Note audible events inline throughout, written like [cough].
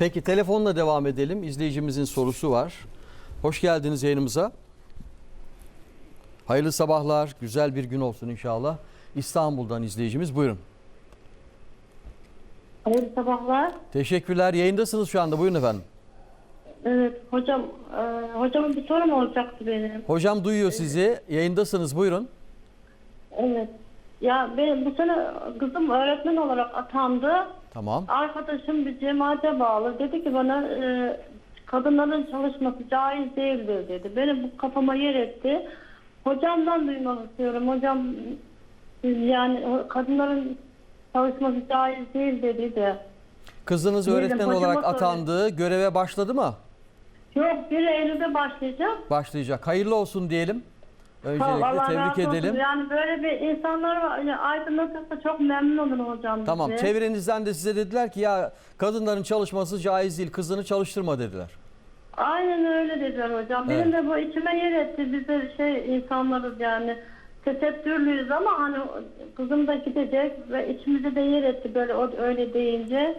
Peki telefonla devam edelim. İzleyicimizin sorusu var. Hoş geldiniz yayınımıza. Hayırlı sabahlar, güzel bir gün olsun inşallah. İstanbul'dan izleyicimiz buyurun. Hayırlı sabahlar. Teşekkürler. Yayındasınız şu anda. Buyurun efendim. Evet hocam, e, hocamın bir sorum olacaktı benim. Hocam duyuyor sizi. Yayındasınız. Buyurun. Evet. Ya benim bu sene kızım öğretmen olarak atandı. Tamam. Arkadaşım bir cemaate bağlı. Dedi ki bana e, kadınların çalışması caiz değildir dedi. Benim bu kafama yer etti. Hocamdan duymak istiyorum. Hocam yani kadınların çalışması caiz değil dedi de. Kızınız Buyurun, öğretmen olarak atandı. Göreve başladı mı? Yok 1 Eylül'de başlayacak. Başlayacak. Hayırlı olsun diyelim. Öncelikle Allah tebrik razı olsun. edelim. Yani böyle bir insanlar var. Yani aydınlatırsa çok memnun olurum hocam. Tamam. bize. Çevrenizden de size dediler ki ya kadınların çalışması caiz değil. Kızını çalıştırma dediler. Aynen öyle dediler hocam. Benim de bu içime yer etti. Biz de şey insanlarız yani. Tesettürlüyüz ama hani kızım da gidecek ve içimize de yer etti böyle o öyle deyince.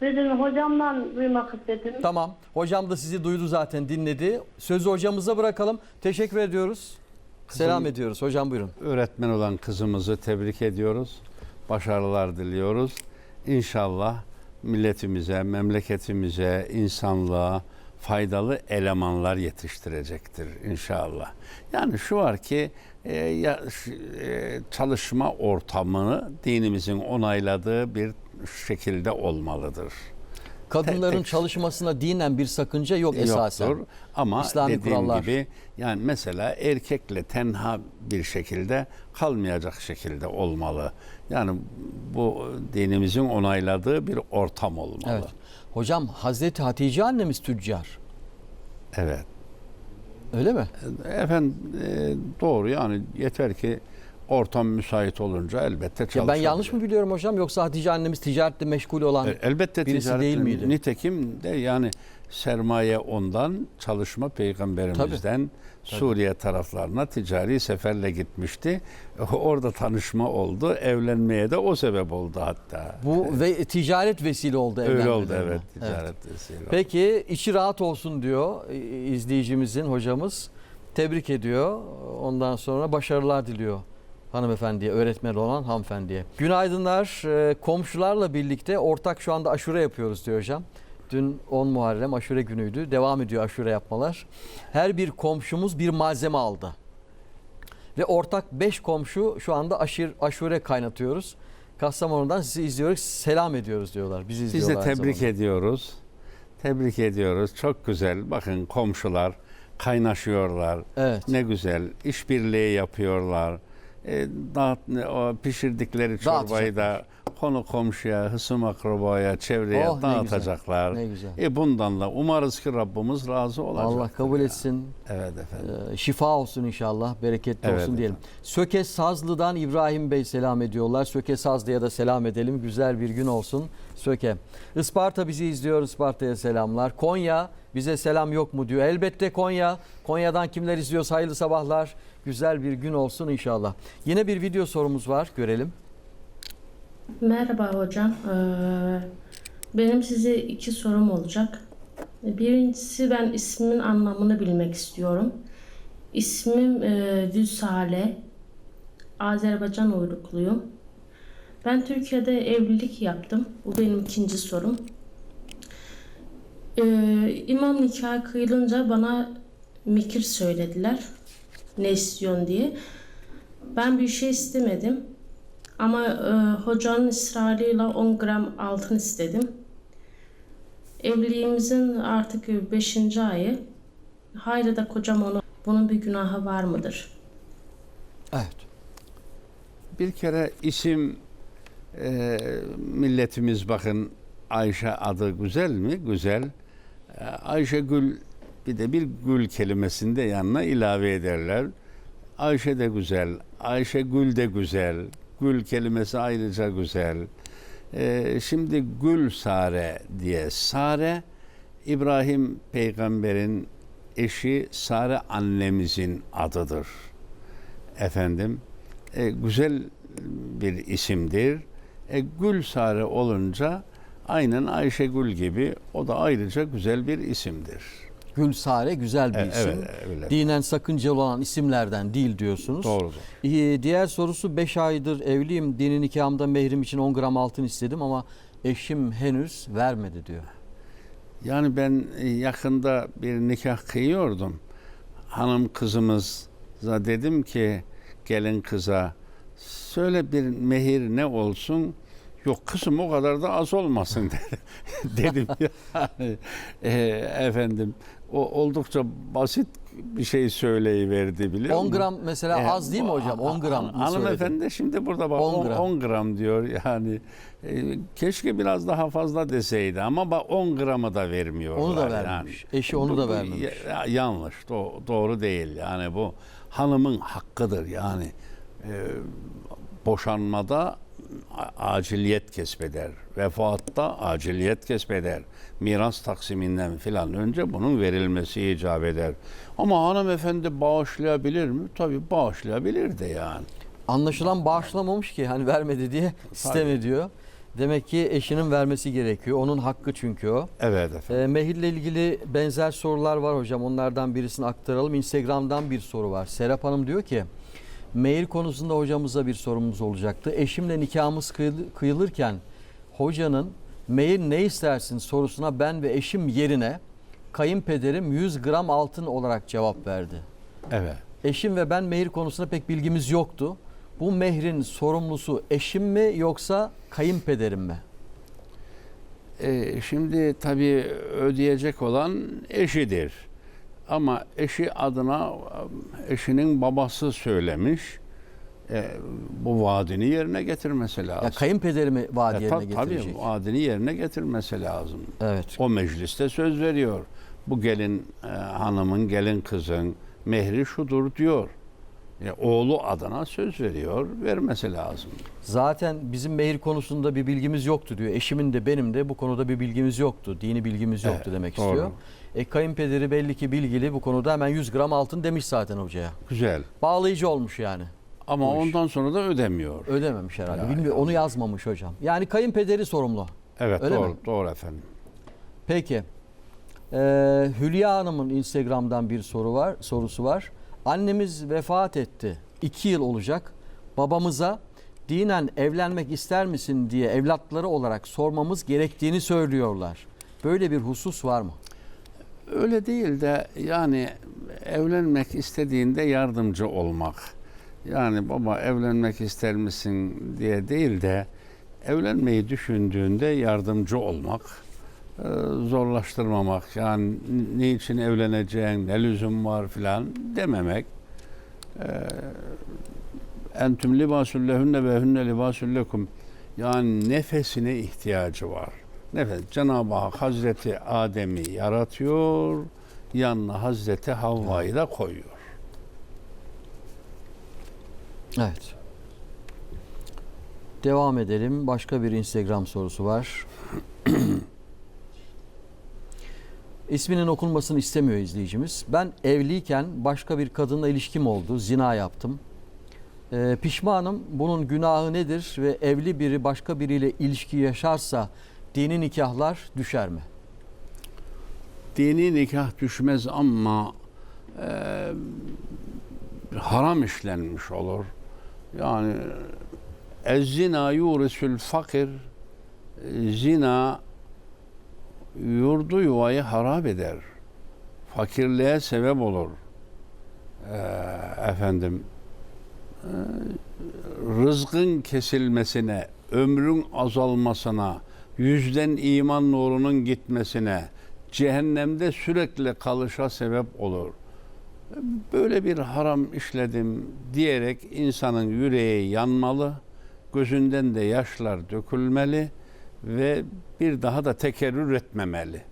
Dedim hocamdan duymak istedim. Tamam. Hocam da sizi duydu zaten dinledi. Sözü hocamıza bırakalım. Teşekkür ediyoruz. Selam ediyoruz. Hocam buyurun. öğretmen olan kızımızı tebrik ediyoruz. Başarılar diliyoruz. İnşallah milletimize, memleketimize, insanlığa faydalı elemanlar yetiştirecektir inşallah. Yani şu var ki e, ya, e, çalışma ortamını dinimizin onayladığı bir şekilde olmalıdır. Kadınların tek- çalışmasına dinen bir sakınca yok esasen. Yoktur. Ama İslami dediğim kurallar. gibi yani mesela erkekle tenha bir şekilde kalmayacak şekilde olmalı. Yani bu dinimizin onayladığı bir ortam olmalı. Evet. Hocam Hazreti Hatice annemiz tüccar. Evet. Öyle mi? Efendim e, doğru yani yeter ki ortam müsait olunca elbette Ya çalışabilir. ben yanlış mı biliyorum hocam yoksa Hatice annemiz ticaretle meşgul olan E, Elbette birisi ticaret değil miydi? Nitekim de yani sermaye ondan, çalışma peygamberimizden Suriye taraflarına ticari seferle gitmişti. [laughs] Orada tanışma oldu. Evlenmeye de o sebep oldu hatta. bu ve ticaret vesile oldu Öyle evlenmelerine. oldu evet ticaret vesile oldu. Peki içi rahat olsun diyor izleyicimizin hocamız. Tebrik ediyor. Ondan sonra başarılar diliyor hanımefendiye, öğretmen olan hanımefendiye. Günaydınlar. Ee, Komşularla birlikte ortak şu anda aşure yapıyoruz diyor hocam. Dün 10 Muharrem aşure günüydü. Devam ediyor aşure yapmalar. Her bir komşumuz bir malzeme aldı. Ve ortak 5 komşu şu anda aşir, aşure kaynatıyoruz. Kastamonu'dan sizi izliyoruz. Selam ediyoruz diyorlar. Bizi Biz de izliyorlar tebrik zamanda. ediyoruz. Tebrik ediyoruz. Çok güzel. Bakın komşular kaynaşıyorlar. Evet. Ne güzel. işbirliği yapıyorlar. E, dağıt, o pişirdikleri çorbayı da konu komşuya, hısım akrabaya, çevreye Oh, ne dağıtacaklar. Ne güzel. E bundan da umarız ki Rabbimiz razı olacak. Allah kabul etsin. Evet efendim. Ee, şifa olsun inşallah. Bereketli Evet olsun diyelim. Söke Sazlı'dan İbrahim Bey selam ediyorlar. Söke Sazlı'ya da selam edelim. Güzel bir gün olsun. Söke. Isparta bizi izliyor. Isparta'ya selamlar. Konya bize selam yok mu diyor. Elbette Konya. Konya'dan kimler izliyorsa hayırlı sabahlar. Güzel bir gün olsun inşallah. Yine bir video sorumuz var. Görelim. Merhaba hocam. Ee, Benim size iki sorum olacak. Birincisi ben ismimin anlamını bilmek istiyorum. İsmim e, Vüsale. Azerbaycan uyrukluyum. Ben Türkiye'de evlilik yaptım. Bu benim ikinci sorum. Ee, imam nikahı kıyılınca bana mikir söylediler. Ne istiyorsun diye. Ben bir şey istemedim. Ama e, hocanın ısrarıyla 10 gram altın istedim. Evliliğimizin artık 5. ayı. Hayri da kocam onu bunun bir günahı var mıdır? Evet. Bir kere isim e, milletimiz bakın Ayşe adı güzel mi? Güzel. E, Ayşe Gül bir de bir gül kelimesini de yanına ilave ederler. Ayşe de güzel, Ayşe Gül de güzel. Gül kelimesi ayrıca güzel. E, şimdi Gül Sare diye. Sare İbrahim peygamberin eşi Sare annemizin adıdır. Efendim e, güzel bir isimdir. E, Gülsare olunca aynen Ayşegül gibi o da ayrıca güzel bir isimdir. Gülsare güzel bir E, isim. Evet, öyle. Dinen sakıncalı olan isimlerden değil diyorsunuz. Doğrudur. Ee, Diğer sorusu 5 aydır evliyim. Dini nikahımda mehrim için 10 gram altın istedim ama eşim henüz vermedi diyor. Yani ben e, yakında bir nikah kıyıyordum. Hanım kızımıza dedim ki gelin kıza söyle bir mehir ne olsun? Yok kızım o kadar da az olmasın dedi. [laughs] dedim [laughs] yani e, efendim o oldukça basit bir şey söyleyiverdi biliyor 10 musun? gram mesela E, az değil mi hocam? 10 gram mı? Hanımefendi de şimdi burada bak 10 10 gram. gram. gram diyor yani. E, keşke biraz daha fazla deseydi ama bak 10 gramı da vermiyorlar. Onu da yani. vermemiş. Eşi onu da Bu- vermemiş. ya- yanlış. Do- doğru değil. Yani bu hanımın hakkıdır yani. E, boşanmada aciliyet kesbeder. Vefatta aciliyet kesbeder. Miras taksiminden filan önce bunun verilmesi icap eder. Ama hanımefendi bağışlayabilir mi? Tabii bağışlayabilir de yani. Anlaşılan bağışlamamış ki hani vermedi diye sistem ediyor. Demek ki eşinin vermesi gerekiyor. Onun hakkı çünkü o. Evet efendim. E, mehirle ilgili benzer sorular var hocam. Onlardan birisini aktaralım. Instagram'dan bir soru var. Serap Hanım diyor ki mehir konusunda hocamıza bir sorumuz olacaktı. Eşimle nikahımız kıyıl- kıyılırken hocanın mehir ne istersin sorusuna ben ve eşim yerine kayınpederim 100 gram altın olarak cevap verdi. Evet. Eşim ve ben mehir konusunda pek bilgimiz yoktu. Bu mehrin sorumlusu eşim mi yoksa kayınpederim mi? E, şimdi tabii ödeyecek olan eşidir. Ama eşi adına eşinin babası söylemiş. E, bu vaadini yerine getirmesi lazım. Ya kayınpederimi vaat E, yerine ta- tabii getirecek. vaadini yerine getirmesi lazım. Evet. O mecliste söz veriyor. Bu gelin e, hanımın, gelin kızın mehri şudur diyor. E, oğlu adına söz veriyor, vermesi lazım. Zaten bizim mehir konusunda bir bilgimiz yoktu diyor. Eşimin de benim de bu konuda bir bilgimiz yoktu. Dini bilgimiz yoktu Evet, demek doğru. istiyor. E kayınpederi belli ki bilgili bu konuda hemen 100 gram altın demiş zaten hocaya. Güzel. Bağlayıcı olmuş yani. Ama Bu iş. ondan sonra da ödemiyor. Ödememiş herhalde. Ya, Bilmiyorum onu yazmamış hocam. Yani kayınpederi sorumlu. Evet, Öyle doğru, mi? doğru efendim. Peki. Ee, Hülya Hanım'ın Instagram'dan bir soru var, sorusu var. Annemiz vefat etti. İki yıl olacak. Babamıza dinen evlenmek ister misin diye evlatları olarak sormamız gerektiğini söylüyorlar. Böyle bir husus var mı? Öyle değil de yani evlenmek istediğinde yardımcı olmak. Yani baba evlenmek ister misin diye değil de evlenmeyi düşündüğünde yardımcı olmak, zorlaştırmamak. Yani niçin evleneceğin, ne lüzum var filan dememek. E, Entüm libasül lehünne ve hünne libasül lekum. Yani nefesine ihtiyacı var. Nefes. Cenab-ı Hak Hazreti Adem'i yaratıyor, yanına Hazreti Havva'yı da koyuyor. Evet. Devam edelim. Başka bir Instagram sorusu var. İsminin okunmasını istemiyor izleyicimiz. Ben evliyken başka bir kadınla ilişkim oldu. Zina yaptım. Ee, pişmanım. Bunun günahı nedir ve evli biri başka biriyle ilişki yaşarsa dini nikahlar düşer mi? Dini nikah düşmez ama e, haram işlenmiş olur. Yani ez zina yurisül fakir zina yurdu yuvayı harap eder. Fakirliğe sebep olur. E, efendim e, rızkın kesilmesine, ömrün azalmasına, yüzden iman nurunun gitmesine, cehennemde sürekli kalışa sebep olur. Böyle bir haram işledim diyerek insanın yüreği yanmalı, gözünden de yaşlar dökülmeli ve bir daha da tekerrür etmemeli.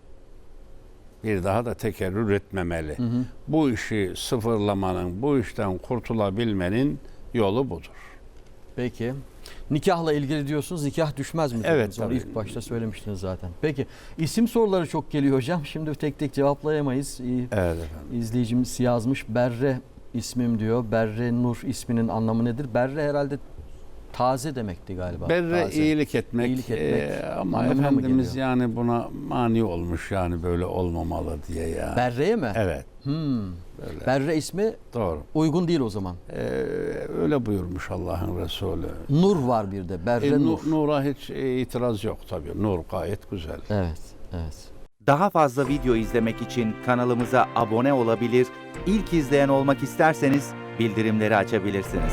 Bir daha da tekerrür etmemeli. Bu işi sıfırlamanın, bu işten kurtulabilmenin yolu budur. Peki. Nikahla ilgili diyorsunuz nikah düşmez mi? Evet? Onu ilk başta söylemiştiniz zaten. Peki isim soruları çok geliyor hocam. Şimdi tek tek cevaplayamayız. Evet efendim. İzleyicimiz yazmış Berre ismim diyor. Berre Nur isminin anlamı nedir? Berre herhalde taze demekti galiba. Berre taze. iyilik etmek, İyilik etmek e, ama anlamına mı Efendimiz yani buna mani olmuş yani böyle olmamalı diye ya. Berre'ye mi? Evet Hmm. böyle Berre ismi doğru. uygun değil o zaman. E, öyle buyurmuş Allah'ın Resulü. Nur var bir de. Berre E, Nur. nu- Nur'a hiç e, itiraz yok tabii. Nur gayet güzel. Evet, evet. Daha fazla video izlemek için kanalımıza abone olabilir, ilk izleyen olmak isterseniz bildirimleri açabilirsiniz.